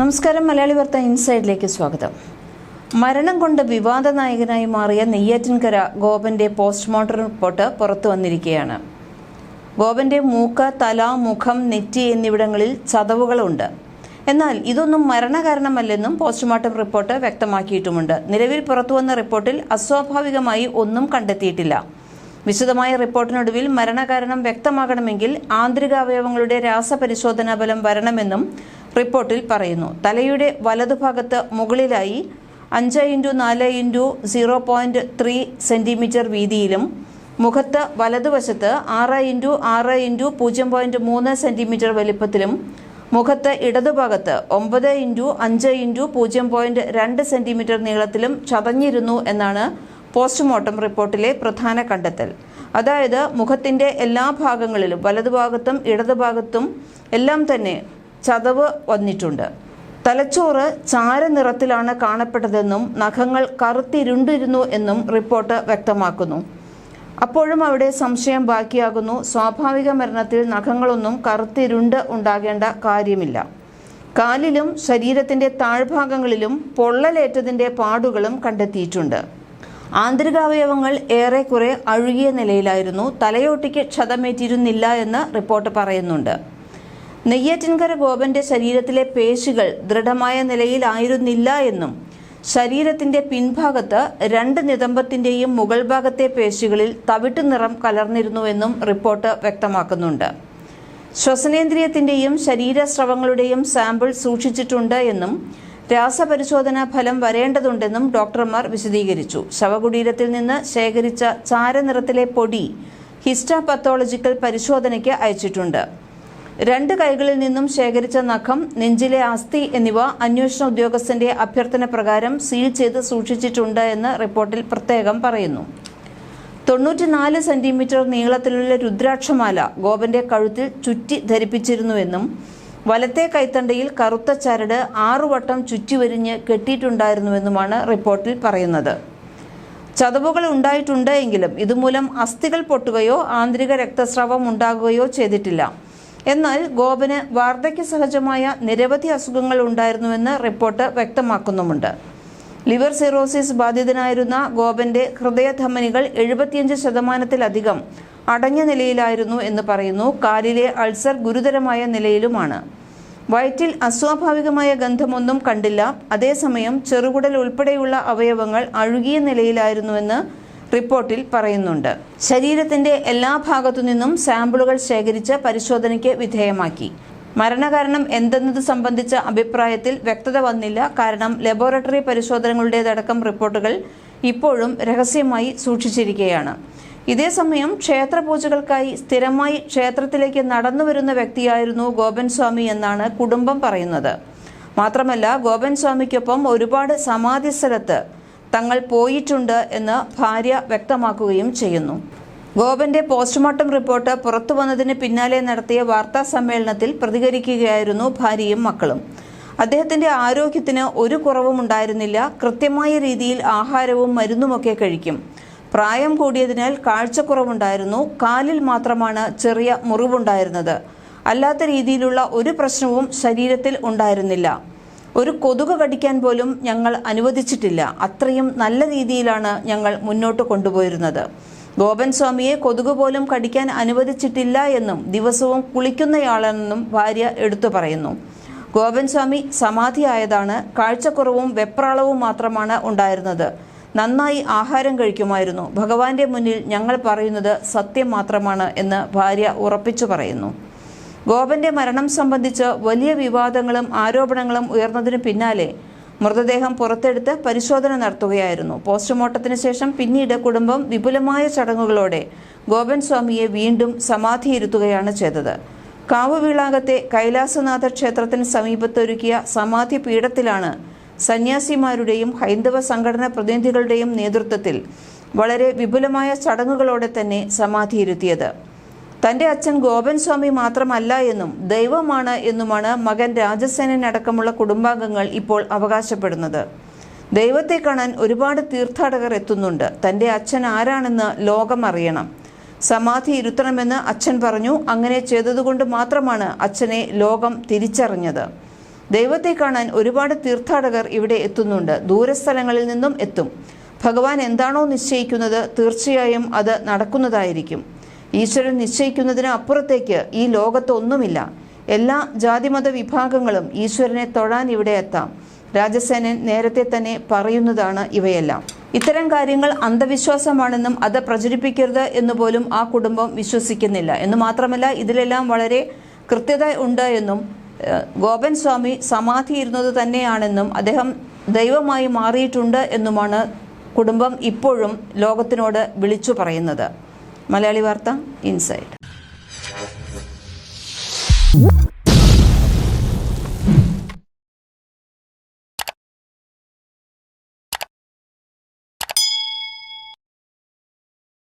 നമസ്കാരം. മലയാളി വാർത്ത ഇൻസൈഡിലേക്ക് സ്വാഗതം. മരണം കൊണ്ട് വിവാദ നായകനായി മാറിയ നെയ്യാറ്റിൻകര ഗോപന്റെ പോസ്റ്റ്മോർട്ടം റിപ്പോർട്ട് പുറത്തു വന്നിരിക്കുകയാണ് ഗോപന്റെ മൂക്ക് തല മുഖം നെറ്റി എന്നിവിടങ്ങളിൽ ചതവുകളുണ്ട്. എന്നാൽ ഇതൊന്നും മരണകാരണമല്ലെന്നും പോസ്റ്റ്മോർട്ടം റിപ്പോർട്ട് വ്യക്തമാക്കിയിട്ടുമുണ്ട്. നിലവിൽ പുറത്തുവന്ന റിപ്പോർട്ടിൽ അസ്വാഭാവികമായി ഒന്നും കണ്ടെത്തിയിട്ടില്ല. വിശദമായ റിപ്പോർട്ടിനൊടുവിൽ മരണകാരണം വ്യക്തമാകണമെങ്കിൽ ആന്തരികാവയവങ്ങളുടെ രാസപരിശോധനാ ഫലം വരണമെന്നും റിപ്പോർട്ടിൽ പറയുന്നു. തലയുടെ വലതുഭാഗത്ത് മുകളിലായി അഞ്ച് ഇന്റു നാല് into zero point three centimetre വീതിയിലും മുഖത്ത് വലതുവശത്ത് ആറ് ഇന്റു ആറ് ഇന്റു പൂജ്യം പോയിന്റ് മൂന്ന് സെന്റിമീറ്റർ വലിപ്പത്തിലും മുഖത്ത് ഇടതുഭാഗത്ത് ഒമ്പത് ഇന്റു അഞ്ച് ഇന്റു പൂജ്യം പോയിന്റ് രണ്ട് സെന്റിമീറ്റർ നീളത്തിലും ചതഞ്ഞിരുന്നു എന്നാണ് പോസ്റ്റ്മോർട്ടം റിപ്പോർട്ടിലെ പ്രധാന കണ്ടെത്തൽ. അതായത് മുഖത്തിന്റെ എല്ലാ ഭാഗങ്ങളിലും വലതുഭാഗത്തും ഇടതുഭാഗത്തും എല്ലാം തന്നെ ചതവ് വന്നിട്ടുണ്ട്. തലച്ചോറ് ചാരനിറത്തിലാണ് കാണപ്പെട്ടതെന്നും നഖങ്ങൾ കറുത്തിരുണ്ടിരുന്നു എന്നും റിപ്പോർട്ട് വ്യക്തമാക്കുന്നു. അപ്പോഴും അവിടെ സംശയം ബാക്കിയാകുന്നു. സ്വാഭാവിക മരണത്തിൽ നഖങ്ങളൊന്നും കറുത്തിരുണ്ട് ഉണ്ടാകേണ്ട കാര്യമില്ല. കാലിലും ശരീരത്തിന്റെ താഴ്ഭാഗങ്ങളിലും പൊള്ളലേറ്റതിന്റെ പാടുകളും കണ്ടെത്തിയിട്ടുണ്ട്. ആന്തരികാവയവങ്ങൾ ഏറെക്കുറെ അഴുകിയ നിലയിലായിരുന്നു. തലയോട്ടിക്ക് ക്ഷതമേറ്റിരുന്നില്ല എന്ന് റിപ്പോർട്ട് പറയുന്നുണ്ട്. നെയ്യാറ്റിൻകര ഗോപന്റെ ശരീരത്തിലെ പേശികൾ ദൃഢമായ നിലയിലായിരുന്നില്ല എന്നും ശരീരത്തിന്റെ പിൻഭാഗത്ത് രണ്ട് നിതംബത്തിന്റെയും മുകൾ ഭാഗത്തെ പേശികളിൽ തവിട്ട് നിറം കലർന്നിരുന്നുവെന്നും റിപ്പോർട്ട് വ്യക്തമാക്കുന്നുണ്ട്. ശ്വസനേന്ദ്രിയത്തിന്റെയും ശരീരസ്രവങ്ങളുടെയും സാമ്പിൾ സൂക്ഷിച്ചിട്ടുണ്ട് എന്നും രാസപരിശോധനാ ഫലം വരേണ്ടതുണ്ടെന്നും ഡോക്ടർമാർ വിശദീകരിച്ചു. ശവകുടീരത്തിൽ നിന്ന് ശേഖരിച്ച ചാരനിറത്തിലെ പൊടി ഹിസ്റ്റാപത്തോളജിക്കൽ പരിശോധനയ്ക്ക് അയച്ചിട്ടുണ്ട്. രണ്ട് കൈകളിൽ നിന്നും ശേഖരിച്ച നഖം നെഞ്ചിലെ അസ്ഥി എന്നിവ അന്വേഷണ ഉദ്യോഗസ്ഥന്റെ അഭ്യർത്ഥന പ്രകാരം സീൽ ചെയ്ത് സൂക്ഷിച്ചിട്ടുണ്ട് എന്ന് റിപ്പോർട്ടിൽ പ്രത്യേകം പറയുന്നു. തൊണ്ണൂറ്റിനാല് സെന്റിമീറ്റർ നീളത്തിലുള്ള രുദ്രാക്ഷമാല ഗോപന്റെ കഴുത്തിൽ ചുറ്റി ധരിപ്പിച്ചിരുന്നുവെന്നും വലത്തെ കൈത്തണ്ടയിൽ കറുത്ത ചരട് ആറുവട്ടം ചുറ്റിവരിഞ്ഞ് കെട്ടിയിട്ടുണ്ടായിരുന്നുവെന്നുമാണ് റിപ്പോർട്ടിൽ പറയുന്നത്. ചതവുകൾ ഉണ്ടായിട്ടുണ്ട് എങ്കിലും ഇതുമൂലം അസ്ഥികൾ പൊട്ടുകയോ ആന്തരിക രക്തസ്രാവം ഉണ്ടാകുകയോ ചെയ്തിട്ടില്ല. എന്നാൽ ഗോപന് വാർദ്ധക്യ സഹജമായ നിരവധി അസുഖങ്ങൾ ഉണ്ടായിരുന്നുവെന്ന് റിപ്പോർട്ട് വ്യക്തമാക്കുന്നുമുണ്ട്. ലിവർ സിറോസിസ് ബാധിതനായിരുന്ന ഗോപന്റെ ഹൃദയധമനികൾ എഴുപത്തിയഞ്ച് ശതമാനത്തിലധികം അടഞ്ഞ നിലയിലായിരുന്നു എന്ന് പറയുന്നു. കാലിലെ അൾസർ ഗുരുതരമായ നിലയിലുമാണ്. വയറ്റിൽ അസ്വാഭാവികമായ ഗന്ധമൊന്നും കണ്ടില്ല. അതേസമയം ചെറുകുടൽ ഉൾപ്പെടെയുള്ള അവയവങ്ങൾ അഴുകിയ നിലയിലായിരുന്നുവെന്ന് റിപ്പോർട്ടിൽ പറയുന്നുണ്ട്. ശരീരത്തിന്റെ എല്ലാ ഭാഗത്തു നിന്നും സാമ്പിളുകൾ ശേഖരിച്ച് പരിശോധനയ്ക്ക് വിധേയമാക്കി. മരണകാരണം എന്തെന്നത് സംബന്ധിച്ച അഭിപ്രായത്തിൽ വ്യക്തത വന്നില്ല. കാരണം ലബോറട്ടറി പരിശോധനകളുടേതടക്കം റിപ്പോർട്ടുകൾ ഇപ്പോഴും രഹസ്യമായി സൂക്ഷിച്ചിരിക്കുകയാണ്. ഇതേസമയം ക്ഷേത്രപൂജകൾക്കായി സ്ഥിരമായി ക്ഷേത്രത്തിലേക്ക് നടന്നുവരുന്ന വ്യക്തിയായിരുന്നു ഗോപൻ സ്വാമി എന്നാണ് കുടുംബം പറയുന്നത്. മാത്രമല്ല ഗോപൻ സ്വാമിക്കൊപ്പം ഒരുപാട് സമാധി സ്ഥലത്ത് തങ്ങൾ പോയിട്ടുണ്ട് എന്ന് ഭാര്യ വ്യക്തമാക്കുകയും ചെയ്യുന്നു. ഗോപന്റെ പോസ്റ്റ്മോർട്ടം റിപ്പോർട്ട് പുറത്തു വന്നതിന് പിന്നാലെ നടത്തിയ വാർത്താ സമ്മേളനത്തിൽ പ്രതികരിക്കുകയായിരുന്നു ഭാര്യയും മക്കളും. അദ്ദേഹത്തിന്റെ ആരോഗ്യത്തിന് ഒരു കുറവും ഉണ്ടായിരുന്നില്ല കൃത്യമായ രീതിയിൽ ആഹാരവും മരുന്നുമൊക്കെ കഴിക്കും. പ്രായം കൂടിയതിനാൽ കാഴ്ചക്കുറവുണ്ടായിരുന്നു. കാലിൽ മാത്രമാണ് ചെറിയ മുറിവുണ്ടായിരുന്നത്. അല്ലാത്ത രീതിയിലുള്ള ഒരു പ്രശ്നവും ശരീരത്തിൽ ഉണ്ടായിരുന്നില്ല. ഒരു കൊതുക് കടിക്കാൻ പോലും ഞങ്ങൾ അനുവദിച്ചിട്ടില്ല. അത്രയും നല്ല രീതിയിലാണ് ഞങ്ങൾ മുന്നോട്ട് കൊണ്ടുപോയിരുന്നത്. ഗോപൻ സ്വാമിയെ കൊതുക് പോലും കടിക്കാൻ അനുവദിച്ചിട്ടില്ല എന്നും ദിവസവും കുളിക്കുന്നയാളെന്നും ഭാര്യ എടുത്തു പറയുന്നു. ഗോപൻ സ്വാമി സമാധിയായതാണ്. കാഴ്ചക്കുറവും വെപ്രാളവും മാത്രമാണ് ഉണ്ടായിരുന്നത്. നന്നായി ആഹാരം കഴിക്കുമായിരുന്നു. ഭഗവാന്റെ മുന്നിൽ ഞങ്ങൾ പറയുന്നത് സത്യം മാത്രമാണ് എന്ന് ഭാര്യ ഉറപ്പിച്ചു പറയുന്നു. ഗോപന്റെ മരണം സംബന്ധിച്ച് വലിയ വിവാദങ്ങളും ആരോപണങ്ങളും ഉയർന്നതിന് പിന്നാലെ മൃതദേഹം പുറത്തെടുത്ത് പരിശോധന നടത്തുകയായിരുന്നു. പോസ്റ്റ്മോർട്ടത്തിന് ശേഷം പിന്നീട് കുടുംബം വിപുലമായ ചടങ്ങുകളോടെ ഗോപൻ സ്വാമിയെ വീണ്ടും സമാധിയിരുത്തുകയാണ് ചെയ്തത്. കാവുവീളാകത്തെ കൈലാസനാഥ ക്ഷേത്രത്തിന് സമീപത്തൊരുക്കിയ സമാധി പീഠത്തിലാണ് സന്യാസിമാരുടെയും ഹൈന്ദവ സംഘടനാ പ്രതിനിധികളുടെയും നേതൃത്വത്തിൽ വളരെ വിപുലമായ ചടങ്ങുകളോടെ തന്നെ സമാധിയിരുത്തിയത്. തന്റെ അച്ഛൻ ഗോപൻ സ്വാമി മാത്രമല്ല എന്നും ദൈവമാണ് എന്നുമാണ് മകൻ രാജസേനൻ അടക്കമുള്ള കുടുംബാംഗങ്ങൾ ഇപ്പോൾ അവകാശപ്പെടുന്നത്. ദൈവത്തെ കാണാൻ ഒരുപാട് തീർത്ഥാടകർ എത്തുന്നുണ്ട്. തന്റെ അച്ഛൻ ആരാണെന്ന് ലോകം അറിയണം. സമാധി ഇരുത്തണമെന്ന് അച്ഛൻ പറഞ്ഞു. അങ്ങനെ ചെയ്തതുകൊണ്ട് മാത്രമാണ് അച്ഛനെ ലോകം തിരിച്ചറിഞ്ഞത്. ദൈവത്തെ കാണാൻ ഒരുപാട് തീർത്ഥാടകർ ഇവിടെ എത്തുന്നുണ്ട്. ദൂരസ്ഥലങ്ങളിൽ നിന്നും എത്തും. ഭഗവാൻ എന്താണോ നിശ്ചയിക്കുന്നത് തീർച്ചയായും അത് നടക്കുന്നതായിരിക്കും. ഈശ്വരൻ നിശ്ചയിക്കുന്നതിന് അപ്പുറത്തേക്ക് ഈ ലോകത്തൊന്നുമില്ല എല്ലാ ജാതിമത വിഭാഗങ്ങളും ഈശ്വരനെ തൊഴാൻ ഇവിടെ എത്താം. രാജസേനൻ നേരത്തെ തന്നെ പറയുന്നതാണ് ഇവയെല്ലാം. ഇത്തരം കാര്യങ്ങൾ അന്ധവിശ്വാസമാണെന്നും അത് പ്രചരിപ്പിക്കരുത് എന്ന് പോലും ആ കുടുംബം വിശ്വസിക്കുന്നില്ല. എന്ന് മാത്രമല്ല ഇതിലെല്ലാം വളരെ കൃത്യത ഉണ്ട് എന്നും ഗോപൻ സ്വാമി സമാധി ഇരുന്നത് തന്നെയാണെന്നും അദ്ദേഹം ദൈവമായി മാറിയിട്ടുണ്ട് എന്നുമാണ് കുടുംബം ഇപ്പോഴും ലോകത്തിനോട് വിളിച്ചു പറയുന്നത്. മലയാളി വാർത്ത ഇൻസൈഡ്.